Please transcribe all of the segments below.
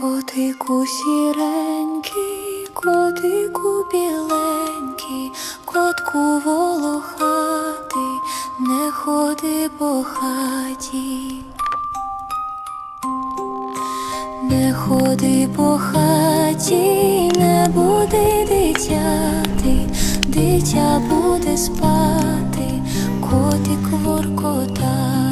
Котику сіренький, котику біленький, котку волохатий, не ходи по хаті. Не ходи по хаті, не буде дитяти, дитя буде спати, котик воркотати.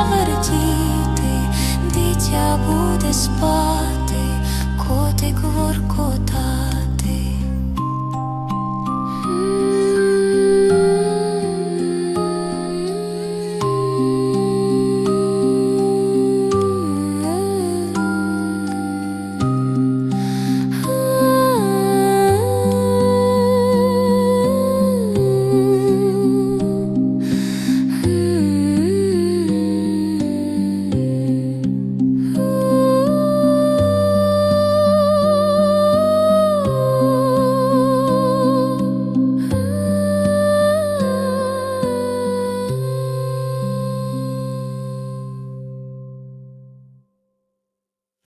завертіти, дитя буде спати, котик воркотати.